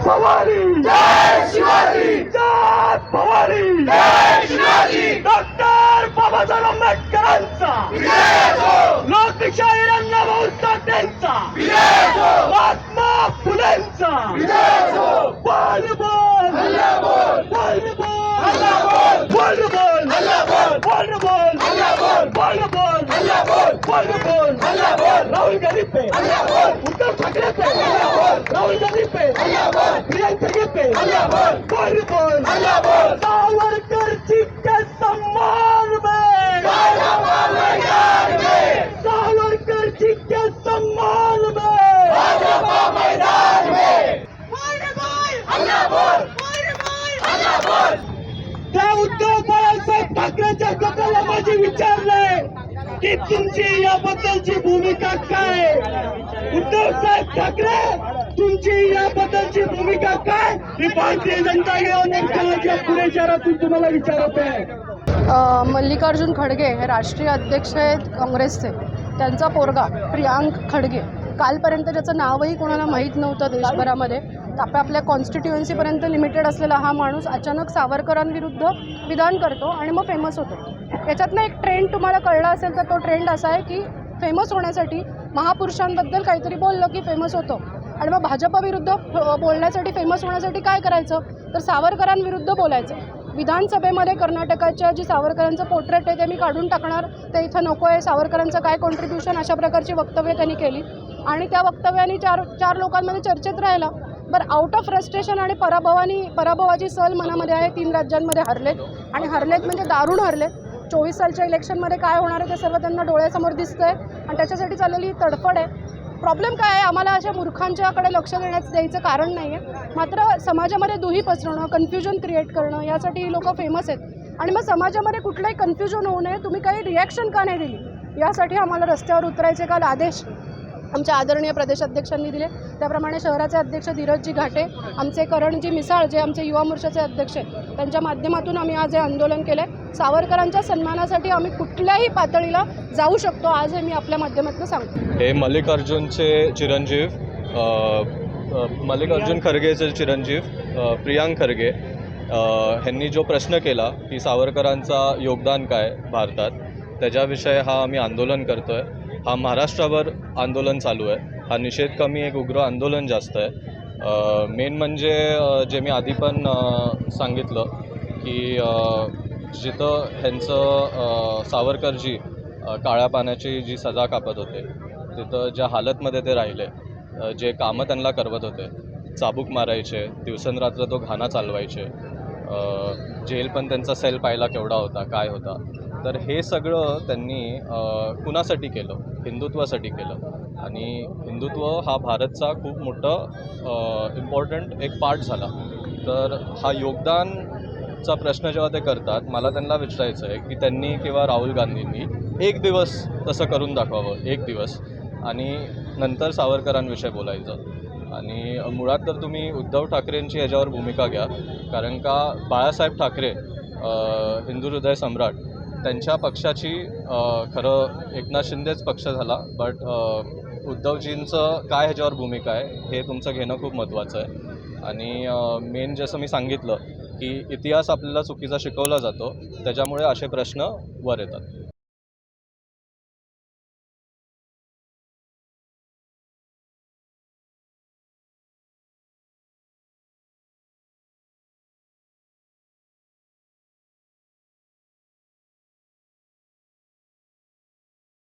भवानी जय शिवाजी जय भवानी जय शिवाजी डॉक्टर बाबासाहेब आंबेडकरांचा लोकशाही अण्णाभाऊ साठेंचा महात्मा फुलेंचा बोल बोल बोल बोल बोल बोल बोल बोल बोल बोल बोल बोल राहुल गांधी पे उद्धव ठाकरे पे राहुल गांधी पे प्रियंका खरगे पे बोल बोल सावरकर जी के सम्मान में सावरकर जी के सम्मान में त्या उद्धव बाळासाहेब ठाकरेंच्या माझी विचारलंय की तुमची याबद्दलची भूमिका काय? उद्धव साहेब ठाकरे तुमची याबद्दलची भूमिका काय? ही भारतीय जनता युवा पुणे शहरातून तुम्हाला विचारत आहे. मल्लिकार्जुन खडगे हे राष्ट्रीय अध्यक्ष आहेत काँग्रेसचे. त्यांचा पोरगा प्रियांक खडगे. कालपर्यंत ज्याचं नावही कोणाला माहीत नव्हतं देशभरामध्ये आपल्या आपल्या कॉन्स्टिट्युएन्सीपर्यंत लिमिटेड असलेला हा माणूस अचानक सावरकरांविरुद्ध विधान करतो आणि मग फेमस होतो. याच्यातनं एक ट्रेंड तुम्हाला कळला असेल तर तो ट्रेंड असा आहे की फेमस होण्यासाठी महापुरुषांबद्दल काहीतरी बोललं की फेमस होतो. आणि मग भाजपाविरुद्ध बोलण्यासाठी फेमस होण्यासाठी काय करायचं? तर सावरकरांविरुद्ध बोलायचं. विधानसभेमध्ये कर्नाटकाच्या जी सावरकरांचं पोर्ट्रेट आहे ते मी काढून टाकणार. ते इथं नको आहे. सावरकरांचं काय कॉन्ट्रीब्युशन अशा प्रकारची वक्तव्य त्यांनी केली. आणि त्या वक्तव्याने चार चार लोकांमध्ये चर्चेत राहिला. बरं आउट ऑफ फ्रस्ट्रेशन आणि पराभवानी पराभवाची सल मनामध्ये आहे तीन राज्यांमध्ये हरलेत. आणि हरलेत म्हणजे दारुण हरलेत. चोवीस सालच्या इलेक्शनमध्ये काय होणार आहे ते सर्व त्यांना डोळ्यासमोर दिसतंय. आणि त्याच्यासाठी चाललेली ही तडफड आहे. प्रॉब्लेम काय आहे? आम्हाला अशा मूर्खांच्याकडे लक्ष देण्याचं द्यायचं कारण नाही आहे मात्र समाजामध्ये दुही पसरवणं कन्फ्युजन क्रिएट करणं यासाठी ही लोकं फेमस आहेत. आणि मग समाजामध्ये कुठलंही कन्फ्युजन होऊ नये. तुम्ही काही रिॲक्शन का नाही दिली? यासाठी आम्हाला रस्त्यावर उतरायचे काल आदेश. आमच्या आदरणीय प्रदेशाध्यक्षांनी दिले. त्याप्रमाणे शहराचे अध्यक्ष धीरजजी घाटे आमचे करणजी मिसाळ जे आमचे युवा मोर्चाचे अध्यक्ष आहेत त्यांच्या माध्यमातून आम्ही आज हे आंदोलन केलं आहे सावरकरांच्या सन्मानासाठी आम्ही कुठल्याही पातळीला जाऊ शकतो आज हे मी आपल्या माध्यमातून सांगतो. हे मल्लिकार्जुनचे चिरंजीव मल्लिकार्जुन खरगेचे चिरंजीव प्रियांक खरगे ह्यांनी जो प्रश्न केला की सावरकरांचा योगदान काय भारतात त्याच्याविषयी हा आम्ही आंदोलन करतो आहे हा महाराष्ट्रावर आंदोलन चालू आहे. हा निषेध कमी एक उग्र आंदोलन जास्त आहे. मेन म्हणजे जे मी आधी पण सांगितलं की जिथं ह्यांचं सावरकरजी काळ्या पाण्याची जी सजा कापत होते तिथं ज्या हालतमध्ये ते राहिले जे कामं त्यांना करवत होते चाबूक मारायचे दिवसनरात्र तो घाणा चालवायचे जेल पण त्यांचा सेल पाहिला केवढा होता काय होता तर हे सगळं त्यांनी कुणासाठी केलं? हिंदुत्वासाठी केलं. आणि हिंदुत्व हा भारतचा खूप मोठं इम्पॉर्टंट एक पार्ट झाला. तर हा योगदानचा प्रश्न जेव्हा ते करतात मला त्यांना विचारायचं आहे की त्यांनी किंवा राहुल गांधींनी एक दिवस तसं करून दाखवावं एक दिवस. आणि नंतर सावरकरांविषयी बोलायचं. आणि मुळात तर तुम्ही उद्धव ठाकरेंची याच्यावर भूमिका घ्या. कारण का बाळासाहेब ठाकरे हिंदू हृदय सम्राट त्यांच्या पक्षाची खरं एकनाथ शिंदेच पक्ष झाला बट उद्धवजींचं काय ह्याच्यावर भूमिका आहे हे तुमचं घेणं खूप महत्त्वाचं आहे. आणि मेन जसं मी सांगितलं की इतिहास आपल्याला चुकीचा शिकवला जातो त्याच्यामुळे असे प्रश्न वर येतात.